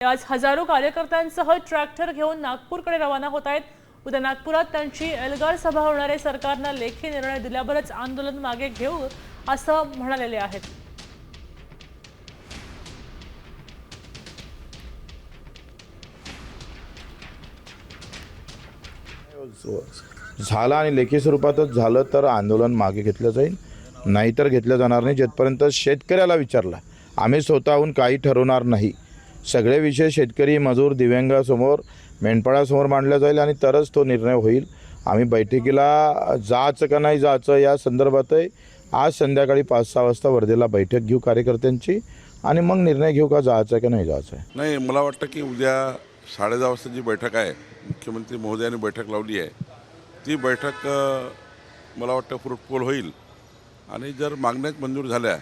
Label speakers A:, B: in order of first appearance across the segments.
A: आज हजारो कार्यकर्त्यांसह ट्रॅक्टर घेऊन नागपूरकडे रवाना होत आहेत. उद्या नागपुरात त्यांची एल्गार सभा होणारे सरकारनं लेखी निर्णय दिल्यावरच आंदोलन मागे घेऊ असं म्हणालेले आहेत.
B: झालं आणि लेखी स्वरूपातच झालं तर आंदोलन मागे घेतलं जाईल. नाहीतर घेतलं जाणार नाही जेथपर्यंत शेतकऱ्याला विचारला. आम्ही स्वतःहून काही ठरवणार नाही. सगळे विषय शेतकरी मजूर दिव्यांगासमोर मेंढपाळासमोर मांडला जाईल आणि तरच तो निर्णय होईल. आम्ही बैठकीला जायचं का नाही जायचं या संदर्भातही आज संध्याकाळी पाच सहा वाजता वर्धेला बैठक घेऊ कार्यकर्त्यांची आणि मग निर्णय घेऊ का जायचं आहे का नाही जायचं आहे.
C: नाही मला वाटतं की उद्या साडेदहा वाजता जी बैठक आहे मुख्यमंत्री महोदयांनी बैठक लावली आहे ती बैठक मला वाटतं फ्रुटफुल होईल. आणि जर मागण्यात मंजूर झाल्या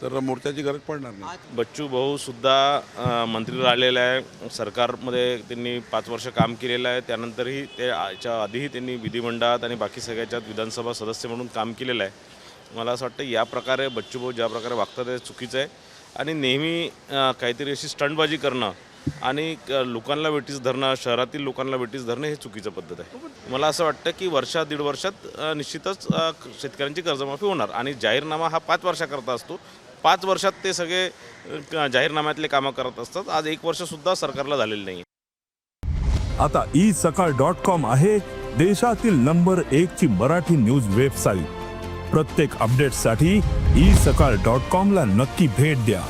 C: तर मोर्चाची गरज पडणार नाही.
D: बच्चू भाऊ सुद्धा मंत्री राहिलेला आहे. सरकारमध्ये त्यांनी पाच वर्ष काम केलेलं आहे. त्यानंतरही ते याच्या आधीही त्यांनी विधिमंडळात आणि बाकी सगळ्याच्यात विधानसभा सदस्य म्हणून काम केलेलं आहे. मला असं वाटतं या प्रकारे बच्चू भाऊ ज्या प्रकारे वागतात ते चुकीचं आहे. आणि नेहमी काहीतरी अशी स्टंटबाजी करणं आणि लोकांना वेटीस धरणं शहरातील लोकांना वेटीस धरणं हे चुकीचं पद्धत आहे. मला असं वाटतं की वर्षा दीड वर्षात निश्चितच शेतकऱ्यांची कर्जमाफी होणार आणि जाहीरनामा हा पाच वर्षाकरता असतो. पाच वर्षात ते सगळे जाहीरनाम्यातले कामं करत असतात. आज एक वर्षसुद्धा सरकारला झालेलं नाही
E: आता ई सकाळ डॉट कॉम आहे देशातील नंबर एक ची मराठी न्यूज वेबसाईट. प्रत्येक अपडेटसाठी ई सकाळ डॉट कॉम ला नक्की भेट द्या.